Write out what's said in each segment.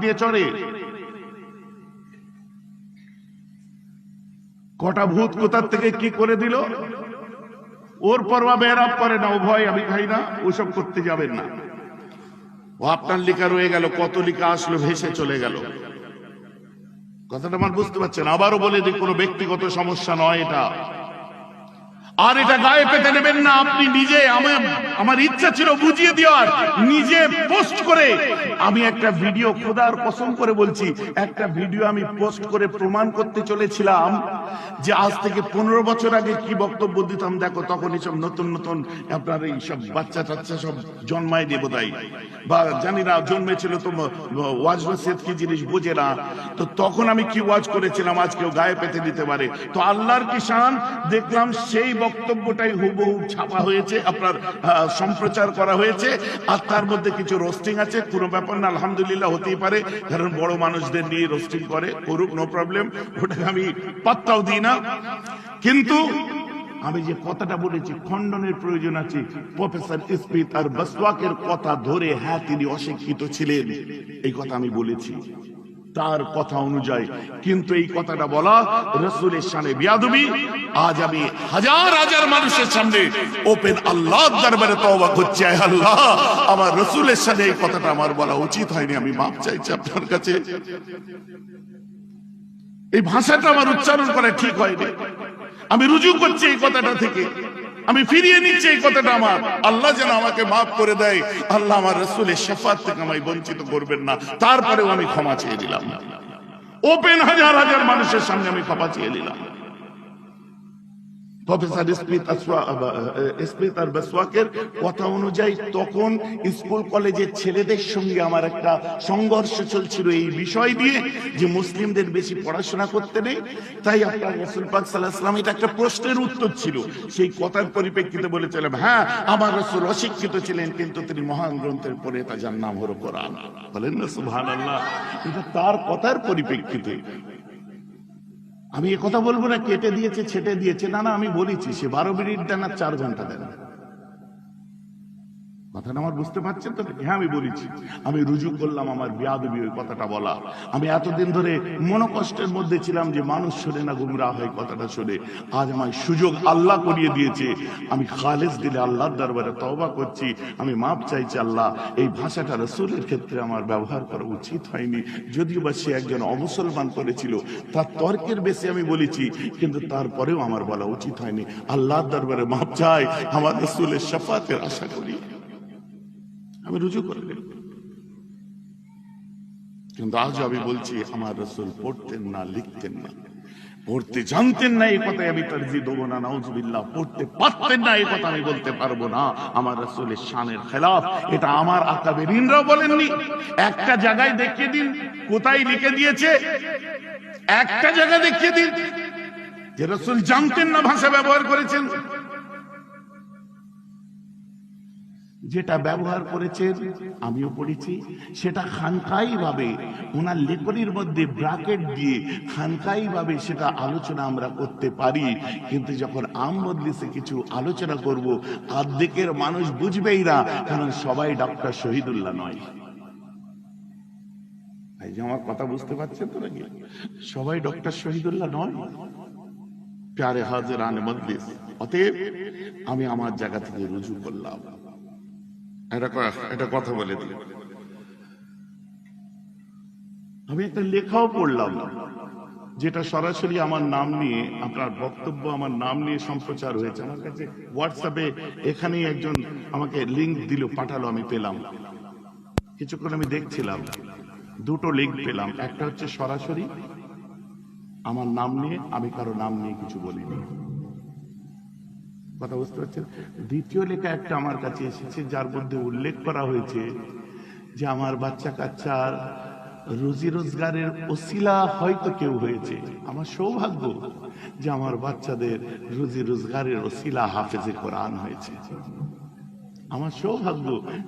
দিয়ে চড়ে। কটা ভূত কোথার থেকে কি করে দিল? ওর পরবা বেরাপ করে না ভয়, আমি খাই না, ওসব করতে যাবেন না। ও আপনার লিখা রয়ে গেল, কত লিখা আসলো, ভেসে চলে গেল। কথাটা আমার বুঝতে পারছেন? আবারও বলে দিই, কোনো ব্যক্তিগত সমস্যা নয় এটা। আর এটা গায়ে পেতে নেবেন না, আপনি নিজে, আমার ইচ্ছা ছিল বুঝিয়ে দেওয়ার, নিজে পোস্ট করে। আমি একটা ভিডিও খোদার কসম করে বলছি, একটা ভিডিও আমি পোস্ট করে প্রমাণ করতে চলেছিলাম যে আজ থেকে পনেরো বছর আগে কি বক্তব্য দিতাম, দেখো তখন এইসব নতুন নতুন, আপনার এই সব বাচ্চা টাচ্চা সব জন্মায় দিয়ে বোধহয় বা জানি না, জন্মেছিল তো ওয়াজ নসিহত কি জিনিস বোঝে না। তো তখন আমি কি ওয়াজ করেছিলাম, আজ কেউ গায়ে পেতে দিতে পারে। তো আল্লাহর কিষান দেখলাম সেই বক্তব্যটাই হুবহু ছাপা হয়েছে, আপনার সম্প্রচার করা হয়েছে, আর তার মধ্যে কিছু রোস্টিং আছে। কোনো ব্যাপার না, আলহামদুলিল্লাহ, হতেই পারে। কারণ বড় মানুষদের নিয়ে রোস্টিং করে, করুক নো প্রবলেম ওটাকে আমি পাত্তাও দিই না। কিন্তু আমি যে কথাটা বলেছি, খণ্ডনের প্রয়োজন আছে। প্রফেসর স্মিথ আর বসওয়াকের কথা ধরে হ্যাঁ তিনি অশিক্ষিত ছিলেন। এই কথা আমি বলেছি। তার কথা অনুযায়ী। কিন্তু এই কথাটা বলা রসুলের সামনে বিয়াদবি। আজ আমি হাজার হাজার মানুষের সামনে ওপেন আল্লাহ দরবারে তওবা করছি আল্লাহ। আমার রসুলের সামনে এই কথাটা আমার বলা উচিত হয়নি, আমি মাপ চাইছি আপনার কাছে। এই ভাষাটা আমার উচ্চারণ করা ঠিক হয়নি। আমি রুজু করছি এই কথাটা থেকে। আমি ফিরিয়ে নিচ্ছি এই কথাটা আমার। আল্লাহ যেন আমাকে মাফ করে দেয়। আল্লাহ আমার রসুলের শেফাত থেকে আমায় বঞ্চিত করবেন না। তারপরেও আমি ক্ষমা চেয়ে দিলাম ওপেন হাজার হাজার মানুষের সামনে আমি ক্ষমা চেয়ে দিলাম প্রফেসর স্মিথ স্মিথ আর বেসওয়াকের কথা অনুযায়ী তখন স্কুল কলেজের ছেলেদের সঙ্গে আমার একটা সংঘর্ষ চলছিল এই বিষয় দিয়ে যে মুসলিমদের বেশি পড়াশোনা করতে নেই। তাই আপনার রসুল পাক সাল্লাহ সাল্লাম এটা একটা প্রশ্নের উত্তর ছিল। সেই কথার পরিপ্রেক্ষিতে বলেছিলাম হ্যাঁ আমার রসুল অশিক্ষিত ছিলেন, কিন্তু তিনি মহান গ্রন্থের পরে তা যার নাম হলো কোরআন। বলেন না সুবহান আল্লাহ এটা তার কথার পরিপ্রেক্ষিতে আমি কথা বলব না, কেটে দিয়েছে, ছেটে দিয়েছে। না না, আমি বলেছি, সে বারো মিনিট দেন আর চার ঘণ্টা দেন। কথাটা আমার বুঝতে পারছেন তো? হ্যাঁ আমি বলেছি। আমি রুজু করলাম আমার বিয়াদবি ওই কথাটা বলা। আমি এতদিন ধরে মনোকষ্টের মধ্যে ছিলাম যে মানুষ শোনে না গুমরা হয় কথাটা শোনে। আজ আমার সুযোগ আল্লাহ করিয়ে দিয়েছে। আমি খালেজ দিলে আল্লাহর দরবারে তওবা করছি। আমি মাপ চাইছি আল্লাহ। এই ভাষাটা রসুলের ক্ষেত্রে আমার ব্যবহার করা উচিত হয়নি। যদিও বা সে একজন অমুসলমান করেছিল, তার তর্কের বেশি আমি বলেছি, কিন্তু তারপরেও আমার বলা উচিত হয়নি। আল্লাহর দরবারে মাপ চাই। আমার রসুলের শফাতের আশা করি। আমি রুজু করে নিলাম। কিন্তু আজ আমি বলছি, আমার রসুল পড়তেন না, লিখতেন না। পড়তে জানতেন না এই কথাই আমি তার দেবো না, নাউজুবিল্লাহ। পড়তে পারতেন না এই কথা আমি বলতে পারব না। আমার রসুলের শানের খেলাফ, এটা আমার আকাবেরিনরাও বলেননি। একটা জায়গায় দেখিয়ে দিন, কোথায় লিখে দিয়েছে? একটা জায়গা দেখিয়ে দিন। যে রসুল জানতেন না ভাষা ব্যবহার করেছেন যেটা ব্যবহার করেছেন, আমিও পড়েছি, সেটা খানকাই ভাবে ওনার লেখনির মধ্যে ব্রাকেট দিয়ে খানকাই ভাবে সেটা আলোচনা আমরা করতে পারি। কিন্তু যখন আম মজলিসে কিছু আলোচনা করব, অর্ধেকের মানুষ বুঝবেই না, কারণ সবাই ডক্টর শহীদুল্লাহ নয়। যে আমার কথা বুঝতে পারছেন তো নাকি? সবাই ডক্টর শহীদুল্লাহ নয়। প্যারে হাজির আনে মজলিস। অতএব আমি আমার জায়গা থেকে রুজু করলাম। এটা এটা কথা বলে দিই। আমি একটা লেখাও পড়লাম, যেটা সরাসরি আমার নাম নিয়ে, আপনার বক্তব্য আমার নাম নিয়ে সম্প্রচার হয়েছে। আমার কাছে হোয়াটসঅ্যাপে এখানেই একজন আমাকে লিঙ্ক দিল, পাঠালো, আমি পেলাম। কিছুক্ষণ আমি দেখছিলাম, দুটো লিঙ্ক পেলাম। একটা হচ্ছে সরাসরি আমার নাম নিয়ে, আমি কারও নাম নিয়ে কিছু বলিনি। কথা বুঝতে পারছেন দ্বিতীয় লেখা একটা আমার কাছে এসেছে, যার মধ্যে উল্লেখ করা হয়েছে যে আমার বাচ্চা কাচ্চার রুজি রোজগারের ওসিলা হয়তো কেউ হয়েছে। আমার সৌভাগ্য যে আমার বাচ্চাদের রুজি রোজগারের ওসিলা হাফেজে কোরআন হয়েছে। আমার সৌভাগ্য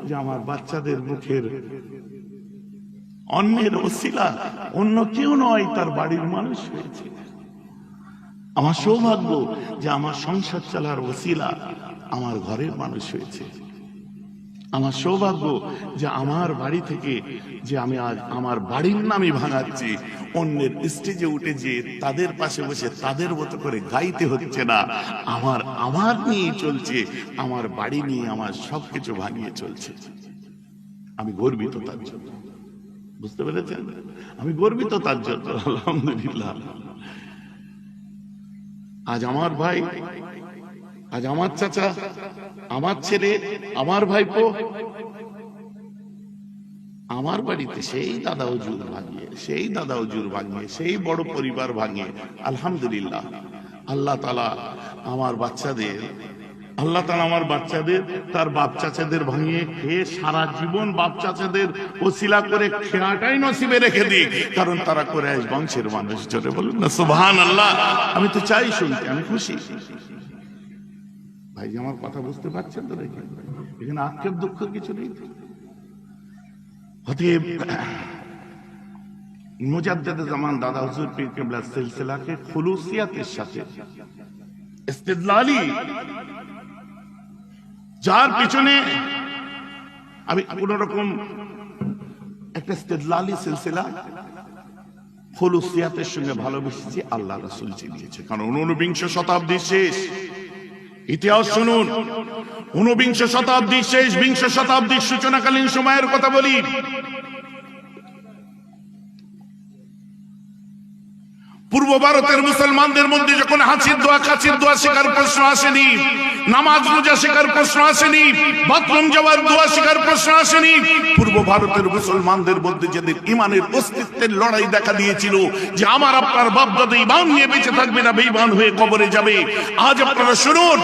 যে আমার বাচ্চাদের মুখের অন্যের ওসিলা অন্য কেউ নয়, তার বাড়ির মানুষ হয়েছে। আমার সৌভাগ্য যে আমার সংসার চালার ওসিলা আমার ঘরের মানুষ হয়েছে। আমার সৌভাগ্য যে আমার বাড়ি থেকে যে আমি আজ আমার বাড়ির নামই ভাঙাচ্ছি, অন্যের স্টেজে উঠে যে তাদের পাশে বসে তাদের মতো করে গাইতে হচ্ছে না। আমার আমার নিয়ে চলছে, আমার বাড়ি নিয়ে আমার সবকিছু ভাঙিয়ে চলছে। আমি গর্বিত তার জন্য। বুঝতে পেরেছেন? আমি গর্বিত তার জন্য, আলহামদুলিল্লাহ। আজ আমার ভাই, আজ আমার চাচা, আমার ছেলে, আমার ভাইপো। আমার বাড়িতে সেই দাদা হুজুর ভাঙিয়ে, সেই দাদা হুজুর ভাঙিয়ে, সেই বড় পরিবার ভাঙিয়ে, আলহামদুলিল্লাহ, আল্লাহ তালা আমার বাচ্চাদের আল্লাহ তালা আমার বাচ্চাদের, তার বাপ চাচাদের ভাঙিয়ে খেয়ে সারা জীবন বাপ চাচাদের ওসিলা করে খেয়াটাই নসিবে রেখে দিই কারণ তারা করে আস বংশের মানুষ। জোরে বলুন না সুবহান আল্লাহ আমি তো চাই শুনতে, আমি খুশি। ভাই, আমার কথা বুঝতে পারছেন তো এখানে আক্ষেপ দুঃখ কিছু নেই। অতএব, মুজাদ্দেদ জামান দাদা হুজুর পীর কেবলা সিলসিলাকে খুলুসিয়াতের সাথে ইস্তেদলালি যার পিছনে আমি কোন রকম একটা ইস্তেদলালি সিলসিলা খুলুসিয়াতের সঙ্গে ভালোবেসেছি, আল্লাহ রাসুল চিনিয়েছে। কারণ ঊনবিংশ শতাব্দী শেষ। ইতিহাস শুনুন। ঊনবিংশ শতাব্দী শেষ, বিংশ শতাব্দীর সূচনাকালীন সময়ের কথা বলি। পূর্ব ভারতের মুসলমানদের মধ্যে যখন হাসির দোয়া কাছির দোয়া শেখার প্রশ্ন আসেনি, নামাজ রোজা শেখার প্রশ্ন আসেনি, বাথরুম যাওয়ার দোয়া শেখার প্রশ্ন আসেনি, পূর্ব ভারতের মুসলমানদের মধ্যে যাদের ইমানের অস্তিত্বের লড়াই দেখা দিয়েছিল যে আমার আপনার বাপ দাদা ইমান নিয়ে বেঁচে থাকবে না বেইমান হয়ে কবরে যাবে, আজ আপনারা শুনুন।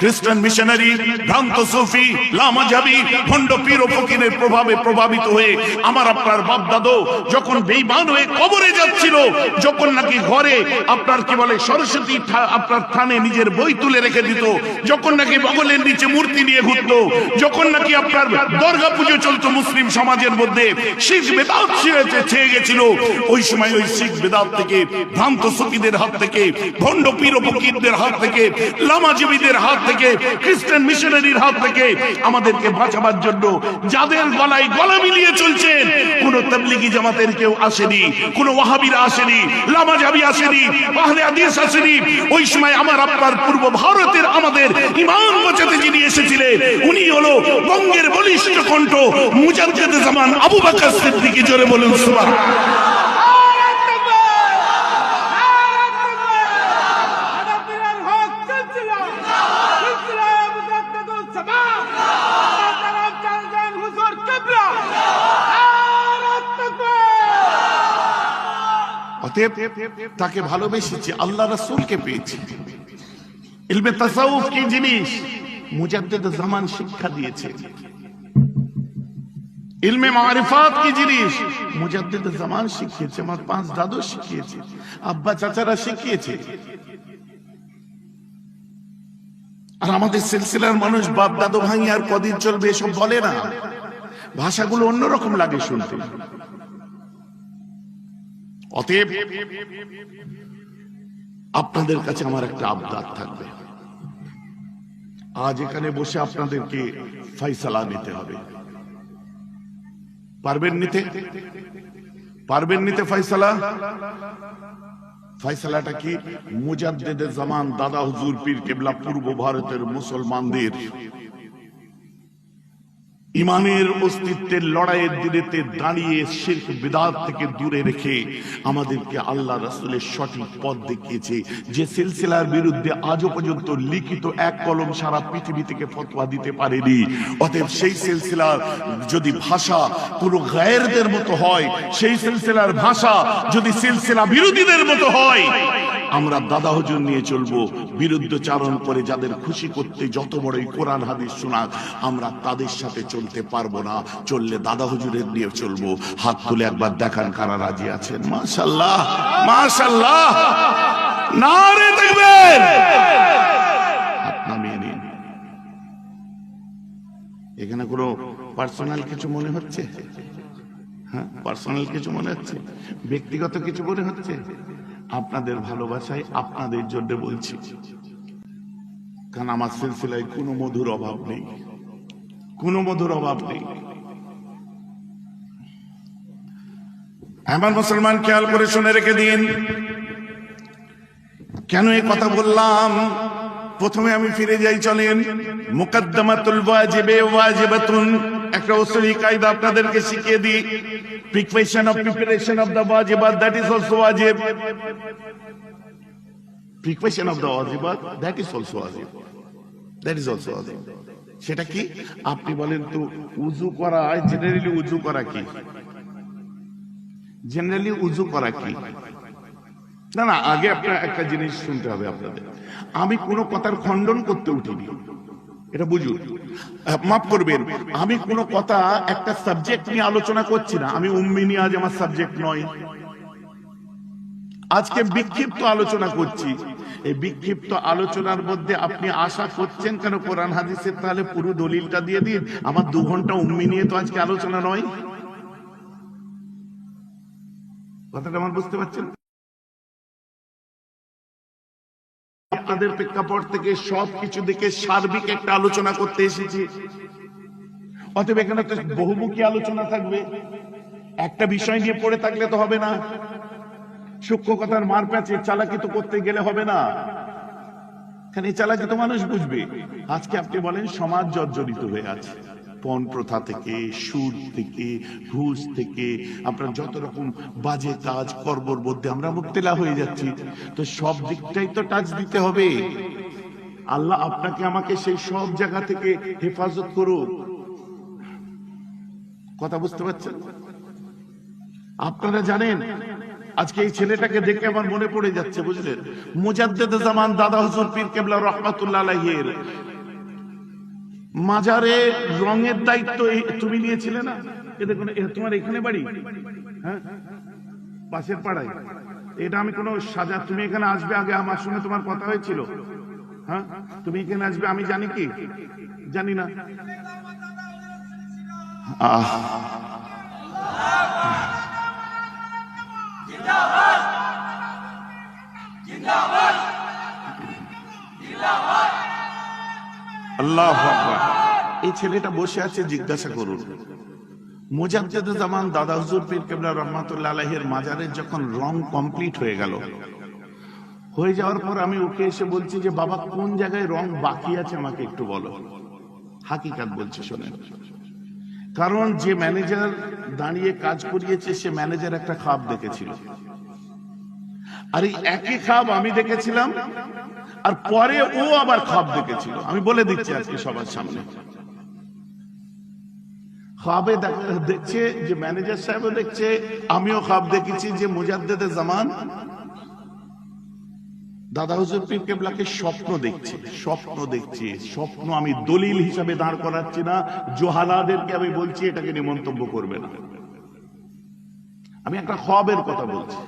খ্রিস্টান মিশনারি, ভ্রান্ত সুফি লামাজাবি ভণ্ড পীর ফকিরের প্রভাবে প্রভাবিত হয়ে আমার আপনার বাপ দাদু যখন বেইমান হয়ে কবরে যাচ্ছিল, যখন নাকি ঘরে আপনার কি বলে সরস্বতী আপনার থানে নিজের বই তুলে রেখে দিত, যখন নাকি বগলের নিচে মূর্তি নিয়ে ঘুরতো, যখন নাকি আপনার দুর্গা পুজো চলতো মুসলিম সমাজের মধ্যে, শিখ বেদাত ছেয়ে গেছিল। ওই সময় ওই শিখ বেদাত থেকে, ভ্রান্ত সুফিদের হাত থেকে, ভণ্ড পীর ফকিরদের হাত থেকে লামাজীবীদের হাত থেকে খ্রিস্টান মিশনারির হাত থেকে আমাদেরকে বাঁচাবার জন্য যাদের গলায় গলা মিলিয়ে চলছেন কোন তবলিগি জামাতের কেউ আসেনি, কোন ওয়াহাবিরা আসেনি লামাজাবি আসেনি, আহলে হাদিস আসেনি। ওই সময় আমার আপনার পূর্ব ভারতের আমাদের ইমান বাঁচাতে যিনি এসেছিলেন, উনি হলো বঙ্গের বলিষ্ঠ কণ্ঠ মুজাদ্দেদ জামান আবু বকর সিদ্দিকী। জোরে বলুন, সুবহানাল্লাহ। অতএব তাকে ভালোবেসেছি আল্লাহ রাসূলকে পেয়েছি। ইলমে তাসাউফ কি জিনিস? মুজাদ্দেদ জামান শিক্ষা দিয়েছে। ইলমে মারিফাত কি জিনিস? মুজাদ্দেদ জামান শিখিয়েছে, আমার পাঁচ দাদু শিখিয়েছে, আব্বা চাচারা শিখিয়েছে। আর আমাদের সিলসিলার মানুষ বাপ, দাদু, ভাঙি আর কদিন চলবে এসব বলে না। ভাষাগুলো অন্যরকম লাগে শুনতে। অতএব আপনাদের কাছে আমার একটা আবদার থাকবে। আজ এখানে বসে আপনাদেরকে ফয়সালা নিতে হবে। পারবেন নিতে? পারবেন নিতে ফয়সালা? ফয়সালাটা কি? মুজাদ্দেদে জামান দাদা হুজুর পীর কেবলা পূর্ব ভারতের মুসলমানদের ইমানের অস্তিত্বের লড়াইয়ের দিনেতে দাঁড়িয়ে শির্ক বিদাত থেকে দূরে রেখে আমাদেরকে আল্লাহ রাসূলের সঠিক পথ দেখিয়েছে। যে সিলসিলার বিরুদ্ধে আজও পর্যন্ত লিখিত এক কলম সারা পৃথিবী থেকে ফতোয়া দিতে পারেনি। অতএব সেই সিলসিলার যদি ভাষা কোনো গায়েরদের মতো হয়, সেই সিলসিলার ভাষা যদি সিলসিলা বিরোধীদের মতো হয় আমরা দাদা হুজুর নিয়ে চলবো বিরুদ্ধচারণ করে যাদের খুশি করতে যত বড়ই কোরআন হাদিস শোনাক, আমরা তাদের সাথে চলতে পারব না, চললে দাদা হুজুরের নিয়ে চলবো। হাত তুলে একবার দেখান কারা রাজি আছেন। মাশাল্লাহ মাশাল্লাহ না দেখবেন। এখানে কোনো পার্সোনাল কিছু মনে হচ্ছে? হ্যাঁ পার্সোনাল কিছু মনে হচ্ছে? ব্যক্তিগত কিছু মনে হচ্ছে? আপনাদের ভালোবাসায় আপনাদের জন্য বলছি। কারণ আমার সিলসিলায় কোনো মধুর অভাব নেই। কোনো মধুর অভাব নেই। আমার মুসলমান, খেয়াল করে শুনে রেখে দিন। কেন এই কথা বললাম? প্রথমে আমি ফিরে যাই, চলেন। মুকদ্দমাতুল ওয়াজিবে, ওয়াজিবাতুন। একটা উসুলি কায়দা আপনাদেরকে শিখিয়ে দিই। Preparation of preparation of the ওয়াজিবাত that is also ওয়াজিব প্রিপারেশন অফ দ্য ওয়াজিবাত দ্যাট ইজ অলসো ওয়াজিব দ্যাট ইজ অলসো ওয়াজিব সেটা কি? আপনি বলেন তো, উজু করা জেনারেলি উজু করা কি? জেনারেলি উজু করা কি? না না, আগে আপনার একটা জিনিস শুনতে হবে আপনাদের। আমি কোনো কথার খণ্ডন করতে উঠিনি। এটা বুঝুন। মাফ করবেন, আমি কোনো কথা, একটা সাবজেক্ট নিয়ে আলোচনা করছি না। আমি উম্মিনী আজ আমার সাবজেক্ট নয়। আজকে বিক্ষিপ্ত আলোচনা করছি। এই বিক্ষিপ্ত আলোচনার মধ্যে আপনি আশা করছেন কেন? কোরআন হাদিসের তাহলে পুরো দলিলটা দিয়ে দিন। আমার দু ঘণ্টা উম্মি নিয়ে তো আজকে আলোচনা নয়। কথাটা আমার বুঝতে পারছেন? আপনাদের প্রেক্ষাপট থেকে সব কিছু দেখে সার্বিক একটা আলোচনা করতে এসেছি। অতএব এখানে তো বহুমুখী আলোচনা থাকবে। একটা বিষয় নিয়ে পড়ে থাকলে তো হবে না। সূক্ষ্ম কথার মার প্যাচে চালাকি তো করতে গেলে হবে না। এখানে চালাকি তো মানুষ বুঝবে। আজকে আপনি বলেন সমাজ জর্জরিত হয়ে আছে। পণ প্রথা থেকে সুদ থেকে ঘুষ থেকে আপনার যত রকম বাজে কাজ, কর্মর মধ্যে আমরা মুক্তেলা হয়ে যাচ্ছি। তো সব দিকটাই তো টাচ দিতে হবে। আল্লাহ আপনাকে আমাকে সেই সব জায়গা থেকে হেফাজত করুক। কথা বুঝতে পারছেন? আপনারা জানেন, আজকে এই ছেলেটাকে দেখে আমার মনে পড়ে যাচ্ছে, বুঝলেন? মুজাদ্দেদ জামান দাদা হুজুর পীর কেবলা রহমাতুল্লাহ আলাইহির। মাজারে রঙের দায়িত্ব তুমি নিয়েছিলে না? এ দেখুন তোমার এখানে বাড়ি? হ্যাঁ? পাশের পাড়ায়। এটা আমি কোনো সাজা, তুমি এখানে আসবে আগে আমার সঙ্গে তোমার কথা হয়েছিল। হ্যাঁ? তুমি এখানে আসবে, আমি জানি কি? জানি না। আহ। আল্লাহ এই ছেলেটা বসে আছে, জিজ্ঞাসা করুন। মুজাদ্দেদ জামান দাদা হুজুর পীর কেবলা রহমাতুল্লাহ আলাইহির মাজারের যখন রং কমপ্লিট হয়ে গেল, হয়ে যাওয়ার পর আমি ওকে এসে বলছি যে, বাবা, কোন জায়গায় রং বাকি আছে আমাকে একটু বলো? হাকিকাত বলছে, শোনেন। কারণ যে ম্যানেজার দাঁড়িয়ে কাজ করিয়েছে, সে ম্যানেজার একটা খাপ দেখেছিল। আর এই একই খাপ আমি দেখেছিলাম আর পরে ও আবার খব দেখেছিল আমি বলে দিচ্ছি আজকে সবার সামনে। খাবে দেখছে যে ম্যানেজার সাহেবও দেখছে, আমিও খাব দেখেছি যে মুজাদ্দেদে জামান। দাদা হুজুর পীর কেবলাকে স্বপ্ন দেখছে স্বপ্ন দেখছে, স্বপ্ন আমি দলিল হিসাবে দাঁড় করাচ্ছি না, জোহালাদেরকে আমি বলছি এটাকে নিয়ে মন্তব্য করবে না। আমি একটা খবের কথা বলছি।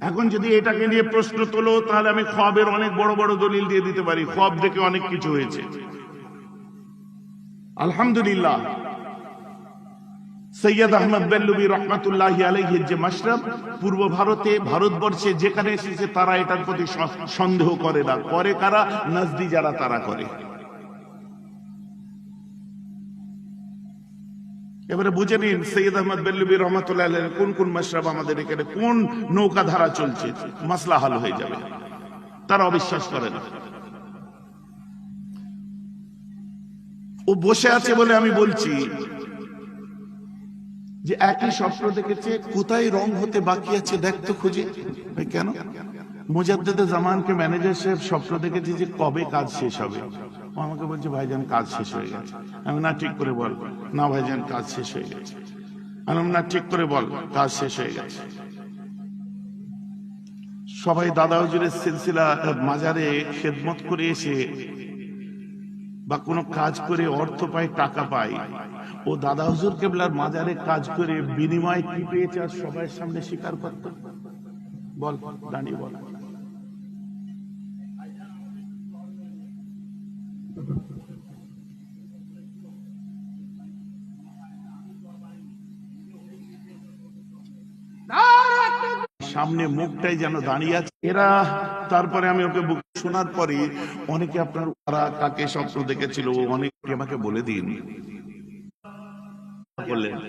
এখন যদি এটাকে নিয়ে প্রশ্ন তোলো তাহলে আমি খবের অনেক বড় বড় দলিল দিয়ে দিতে পারি। খব দেখে অনেক কিছু হয়েছে। আলহামদুলিল্লাহ। সৈয়দ আহমদ বেল্লুবি রহমাতুল্লাহ আলহের যে মাসরাব পূর্ব ভারতে, ভারতবর্ষে যেখানে এসেছে, তারা এটার প্রতি সন্দেহ করে না। করে কারা? নজদি যারা, তারা করে। এবারে বুঝে নিন, সৈয়দ আহমদ বেল্লুবি রহমতুল্লাহ কোন কোন মাসরাব আমাদের এখানে, কোন নৌকা ধারা চলছে, মাসলা হাল হয়ে যাবে। তারা অবিশ্বাস করে না। ও বসে আছে বলে আমি বলছি যে একই স্বপ্ন দেখেছে, কোথায় রং হতে বাকি আছে দেখতো খুঁজে। কেন? মুজাদ্দেদে জামানকে ম্যানেজার সাহেব স্বপ্ন দেখেছে যে কবে কাজ শেষ হবে। আমাকে বলছে, ভাইজান, কাজ শেষ হয়ে গেছে। আমি, না, ঠিক করে বল। না, ভাইজান, কাজ শেষ হয়ে গেছে। আমি না, ঠিক করে বল, কাজ শেষ হয়ে গেছে। সবাই দাদা হুজুরের সিলসিলা মাজারে খেদমত করে এসে বা কোনো কাজ করে অর্থ পায়, টাকা পায়। ও দাদা হুজুর কেবলার মাজারে কাজ করে বিনিময় কি পেয়েছে আর সবাই সামনে স্বীকার করত? বল, দাঁড়িয়ে বল। সামনে মুখটাই যেন দাঁড়িয়ে আছে। এরা তারপরে আমি ওকে শোনার পরে অনেকে আপনার ওরা কাকে স্বপ্ন দেখেছিল অনেকে আমাকে বলে দিন।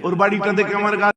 ওর বাড়িটা দেখে আমার গা